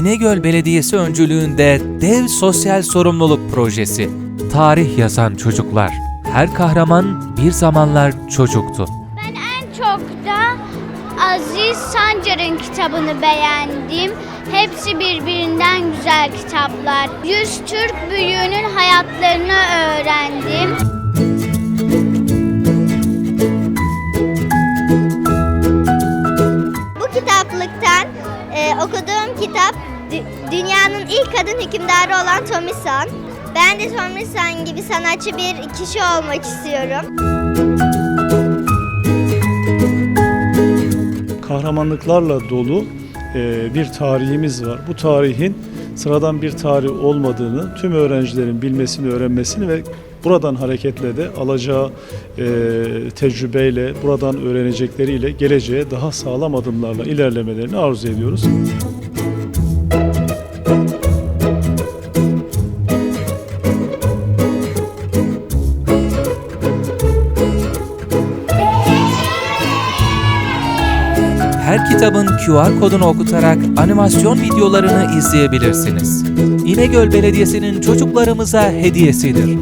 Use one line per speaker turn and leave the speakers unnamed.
İnegöl Belediyesi öncülüğünde dev sosyal sorumluluk projesi. Tarih yazan çocuklar. Her kahraman bir zamanlar çocuktu.
Ben en çok da Aziz Sancar'ın kitabını beğendim. Hepsi birbirinden güzel kitaplar. Yüz Türk büyüğünün hayatlarını öğrendim.
E, okuduğum kitap dü- dünyanın ilk kadın hükümdarı olan Tomisan. Ben de Tomisan gibi sanatçı bir kişi olmak istiyorum.
kahramanlıklarla dolu e, bir tarihimiz var. Bu tarihin sıradan bir tarih olmadığını tüm öğrencilerin bilmesini, öğrenmesini ve buradan hareketle de alacağı e, tecrübeyle, buradan öğrenecekleriyle geleceğe daha sağlam adımlarla ilerlemelerini arzu ediyoruz.
Her kitabın QR kodunu okutarak animasyon videolarını izleyebilirsiniz. İnegöl Belediyesi'nin çocuklarımıza hediyesidir.